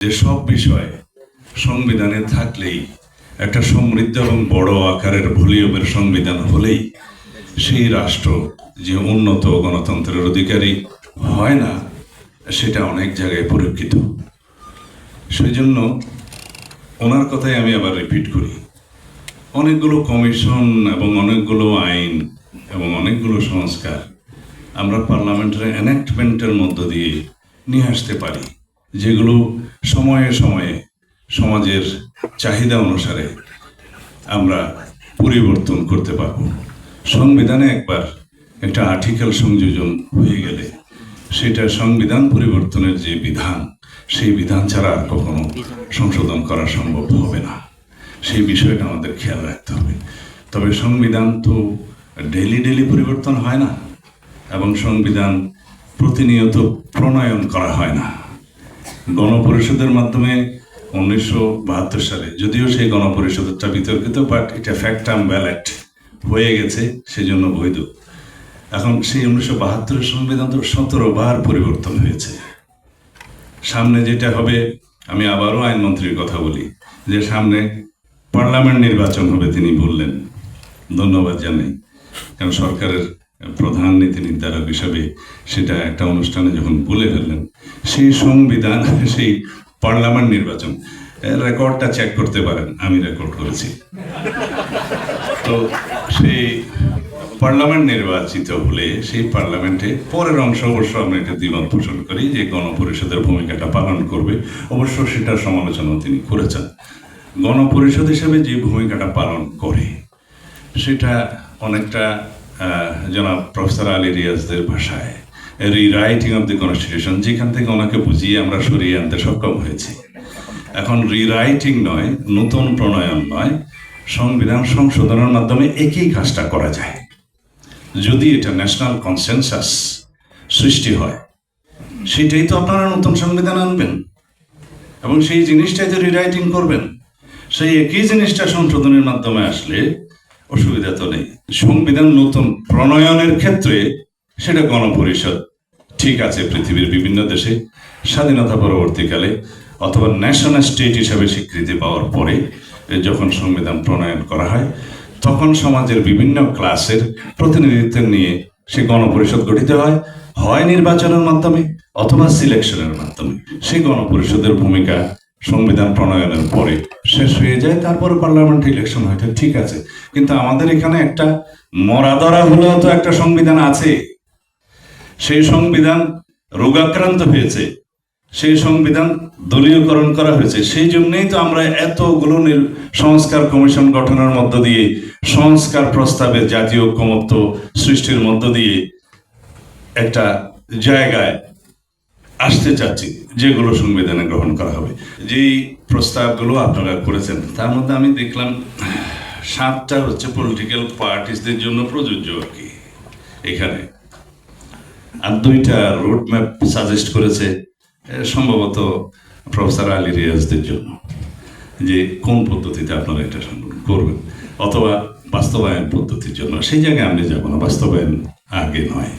যে সব বিষয় সংবিধানে থাকলেই একটা সমৃদ্ধ এবং বড় আকারের ভলিউমের সংবিধান হলেই সেই রাষ্ট্র যে উন্নত গণতন্ত্রের অধিকারী হয় না, সেটা অনেক জায়গায় পরীক্ষিত। সেই জন্য ওনার কথাই আমি আবার রিপিট করি। অনেকগুলো কমিশন এবং অনেকগুলো আইন এবং অনেকগুলো সংস্কার আমরা পার্লামেন্টের এনাক্টমেন্টের মধ্য দিয়ে নিয়ে আসতে পারি। যেগুলো সময়ে সময়ে সমাজের চাহিদা অনুসারে আমরা পরিবর্তন করতে পারব। সংবিধানে একবার একটা আর্টিকেল সংযোজন হয়ে গেলে সেটা সংবিধান পরিবর্তনের যে বিধান, সেই বিধান ছাড়া আর কখনো সংশোধন করা সম্ভব হবে না। সেই বিষয়টা আমাদের খেয়াল রাখতে হবে। তবে সংবিধান তো ডেলি ডেলি পরিবর্তন হয় না এবং সংবিধান প্রতিনিয়ত প্রণয়ন করা হয় না। গণপরিষদের মাধ্যমে উনিশশো বাহাত্তর সালে, যদিও সেই গণপরিষদটা বিতর্কিত বাট এটা ফ্যাক্টাম ব্যালেট হয়ে গেছে, সেজন্য বৈধ। এখন সেই উনিশশো বাহাত্তরের সংবিধান তো সতেরো বার পরিবর্তন হয়েছে। সামনে যেটা হবে, আমি আবারও আইনমন্ত্রীর কথা বলি, যে সামনে পার্লামেন্ট নির্বাচন হবে তিনি বললেন। ধন্যবাদ জানাই, কারণ সরকারের প্রধান নীতি নির্ধারক হিসাবে সেটা একটা অনুষ্ঠানে যখন বলে ফেললেন, সেই সংবিধান, সেই পার্লামেন্ট নির্বাচন রেকর্ডটা চেক করতে পারেন, আমি রেকর্ড করেছি। তো সেই পার্লামেন্ট নির্বাচিত হলে সেই পার্লামেন্টে পরের অংশ অবশ্য আমরা এটা দ্বিমত পোষণ করি যে গণপরিষদের ভূমিকাটা পালন করবে। অবশ্য সেটার সমালোচনা তিনি করেছেন। গণপরিষদ হিসেবে যে ভূমিকাটা পালন করে, সেটা অনেকটা জনাব প্রফেসর আলী রিয়াজদের ভাষায় রিরাইটিং অফ দ্য কনস্টিটিউশন যেখান থেকে ওনাকে বুঝিয়ে আমরা সরিয়ে আনতে সক্ষম হয়েছি। এখন রিরাইটিং নয়, নতুন প্রণয়ন নয়, সংবিধান সংশোধনের মাধ্যমে একই কাজটা করা যায়। যদি এটা ন্যাশনাল কনসেনসাস সৃষ্টি হয়, সেটাই তো আপনারা নতুন সংবিধান আনবেন। এবং সেই জিনিসটাই তো রিরাইটিং করবেন। সেই একই জিনিসটা সংশোধনের মাধ্যমে আসলে অসুবিধা তো নেই। সংবিধান নতুন প্রণয়নের ক্ষেত্রে সেটা গণপরিষদ ঠিক আছে পৃথিবীর বিভিন্ন দেশে স্বাধীনতা পরবর্তীকালে অথবা ন্যাশনাল স্টেট হিসাবে স্বীকৃতি পাওয়ার পরে যখন সংবিধান প্রণয়ন করা হয়, তখন সমাজের বিভিন্ন ক্লাসের প্রতিনিধিত্ব নিয়ে সে গণপরিষদ গঠিত হয়। হয় নির্বাচনের মাধ্যমে অথবা সিলেকশনের মাধ্যমে। সেই গণপরিষদের ভূমিকা সংবিধান প্রণয়নের পরে শেষ হয়ে যায়, তারপরে পার্লামেন্ট ইলেকশন হয়। ঠিক আছে, কিন্তু আমাদের এখানে একটা মরাদরা হলেও তো একটা সংবিধান আছে। সেই সংবিধান রোগাক্রান্ত হয়েছে, সেই সংবিধান দলীয়করণ করা হয়েছে। সেই জন্যই তো আমরা এতগুলো সংস্কার কমিশন গঠনের মধ্য দিয়ে, সংস্কার প্রস্তাবে জাতীয় ঐক্যমত্য সৃষ্টির মধ্য দিয়ে একটা জায়গায় আসতে চাচ্ছি, যেগুলো সংবিধানে গ্রহণ করা হবে। যেই প্রস্তাবগুলো আপনারা করেছেন, তার মধ্যে আমি দেখলাম, সাতটা হচ্ছে পলিটিক্যাল পার্টিসদের জন্য প্রযোজ্য আর কি, এখানে। আর দুইটা রোড ম্যাপ সাজেস্ট করেছে সম্ভবত প্রফেসর আলী রিয়াজদের জন্য, যে কোন পদ্ধতিতে আপনারা এটা করবেন, অথবা বাস্তবায়ন পদ্ধতির জন্য। সেই জায়গায় আমি যাব না, বাস্তবায়ন আগে নয়,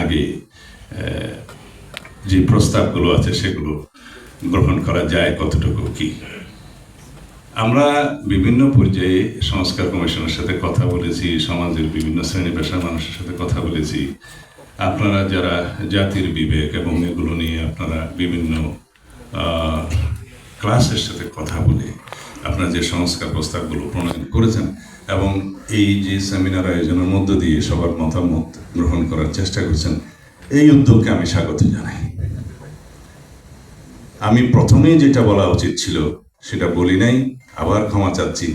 আগে যে প্রস্তাবগুলো আছে সেগুলো গ্রহণ করা যায় কতটুকু কি? আমরা বিভিন্ন পর্যায়ে সংস্কার কমিশনের সাথে কথা বলেছি, সমাজের বিভিন্ন শ্রেণি পেশার মানুষের সাথে কথা বলেছি। আপনারা যারা জাতির বিবেক এবং এগুলো নিয়ে আপনারা বিভিন্ন ক্লাসের সাথে কথা বলে আপনারা যে সংস্কার প্রস্তাবগুলো প্রণয়ন করেছেন এবং এই যে সেমিনার আয়োজনের মধ্য দিয়ে সবার মতামত গ্রহণ করার চেষ্টা করছেন, এই উদ্যোগকে আমি স্বাগত জানাই। আমি প্রথমে যেটা বলা উচিত ছিল, সেটা বলি নাই, আবার ক্ষমা চাচ্ছি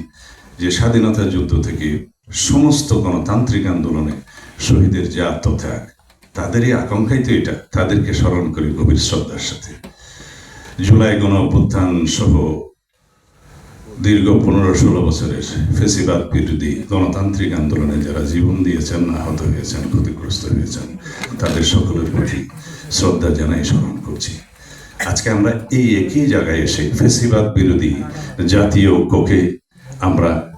যে স্বাধীনতা যুদ্ধ থেকে সমস্ত গণতান্ত্রিক আন্দোলনে শহীদের যে আত্মত্যাগ, তাদেরই আকাঙ্ক্ষাই তো এটা, তাদেরকে স্মরণ করি গভীর শ্রদ্ধার সাথে। জুলাই গণ অভ্যুত্থান সহ দীর্ঘ পনেরো ষোলো বছরের ফেসিবাদ বিরোধী গণতান্ত্রিক আন্দোলনে যারা জীবন দিয়েছেন, আহত হয়েছেন, ক্ষতিগ্রস্ত হয়েছেন, তাদের সকলের প্রতি শ্রদ্ধা জানাই, স্মরণ করছি। আজকে আমরা এই একই জায়গায় এসে ফেসিবাদ বিরোধী জাতীয় ঐক্যকে আমরা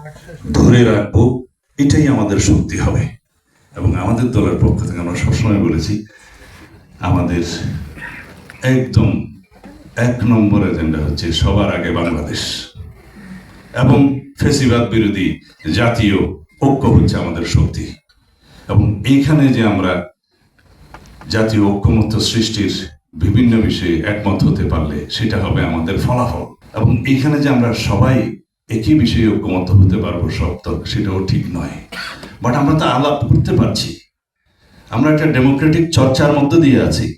ধরে রাখব, এটাই আমাদের শক্তি হবে। এবং আমাদের দলের পক্ষ থেকে আমরা সবসময় বলেছি, আমাদের একদম এক নম্বর এজেন্ডা হচ্ছে সবার আগে বাংলাদেশ। এবং ফেসিবাদ বিরোধী জাতীয় ঐক্য হচ্ছে আমাদের শক্তি। এবং এইখানে যে আমরা জাতীয় ঐক্যমত্য সৃষ্টির বিভিন্ন বিষয়ে একমত হতে পারলে সেটা হবে আমাদের ফলাফল। এবং এইখানে যে আমরা সবাই একই বিষয়ে ঐক্যমত হতে পারব সব তো সেটাও ঠিক নয়। বাট আমরা তো আলাপ করতে পারছি। আমরা একটা ডেমোক্রেটিক চর্চার মধ্যে দিয়ে আছি।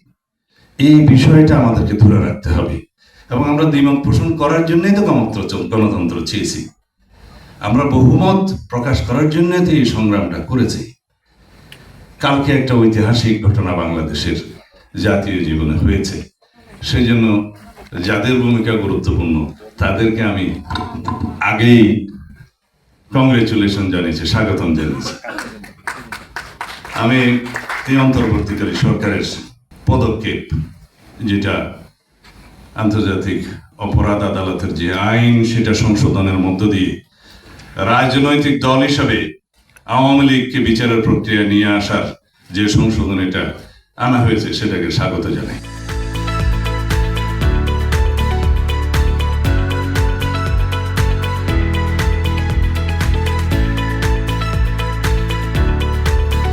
এই বিষয়টা আমাদেরকে ধরে রাখতে হবে। এবং আমরা দ্বিমত পোষণ করার জন্যই তো গণতন্ত্র গণতন্ত্র চেয়েছি। আমরা বহুমত প্রকাশ করার জন্য তো এই সংগ্রামটা করেছি। কালকে একটা ঐতিহাসিক ঘটনা বাংলাদেশের জাতীয় জীবনে হয়েছে। সেই জন্য যাদের ভূমিকা গুরুত্বপূর্ণ, তাদেরকে আমি আগেই কংগ্রেচুলেশন জানিয়েছি, স্বাগতম জানিয়েছি। আমি এই অন্তর্বর্তীকারী সরকারের পদক্ষেপ, যেটা আন্তর্জাতিক অপরাধ আদালতের যে আইন, সেটা সংশোধনের মধ্য দিয়ে রাজনৈতিক দল হিসাবে আওয়ামী লীগকে বিচারের প্রক্রিয়া নিয়ে আসার যে সংশোধন, এটা আনা হয়েছে সেটাকে স্বাগত জানাই।